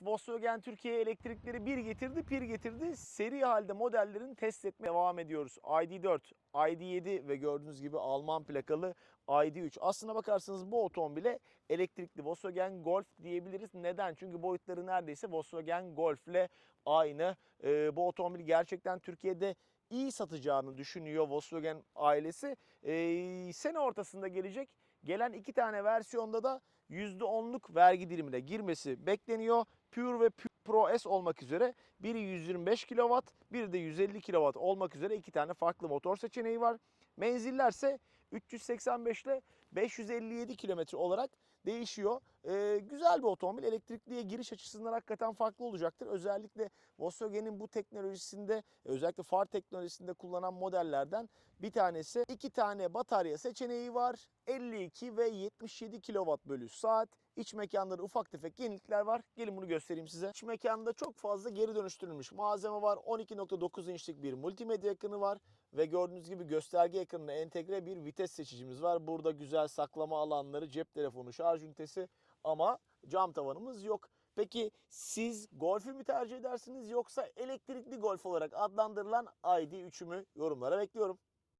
Volkswagen Türkiye'ye elektrikleri bir getirdi, pir getirdi. Seri halde modellerini test etmeye devam ediyoruz. ID4, ID7 ve gördüğünüz gibi Alman plakalı ID3. Aslına bakarsanız bu otomobile elektrikli Volkswagen Golf diyebiliriz. Neden? Çünkü boyutları neredeyse Volkswagen Golf ile aynı. Ee, bu otomobil gerçekten Türkiye'de iyi satacağını düşünüyor Volkswagen ailesi. Ee, sene ortasında gelecek. Gelen iki tane versiyonda da %10'luk vergi dilimine girmesi bekleniyor. Pure ve Pure Pro S olmak üzere biri 125 kW, biri de 150 kW olmak üzere iki tane farklı motor seçeneği var. Menzillerse 385 ile 557 kilometre olarak değişiyor. Ee, güzel bir otomobil. Elektrikliye giriş açısından hakikaten farklı olacaktır. Özellikle Volkswagen'in bu teknolojisinde, özellikle far teknolojisinde kullanan modellerden bir tanesi. İki tane batarya seçeneği var. 52 ve 77 kW bölü saat. İç mekanları ufak tefek yenilikler var. Gelin bunu göstereyim size. İç mekanda çok fazla geri dönüştürülmüş malzeme var. 12.9 inçlik bir multimedya ekranı var. Ve gördüğünüz gibi gösterge ekranına entegre bir vites seçicimiz var. Burada güzel saklama alanları, cep telefonu, şarj ünitesi ama cam tavanımız yok. Peki siz Golf'ü mü tercih edersiniz yoksa elektrikli Golf olarak adlandırılan ID3'ü mü? Yorumlara bekliyorum.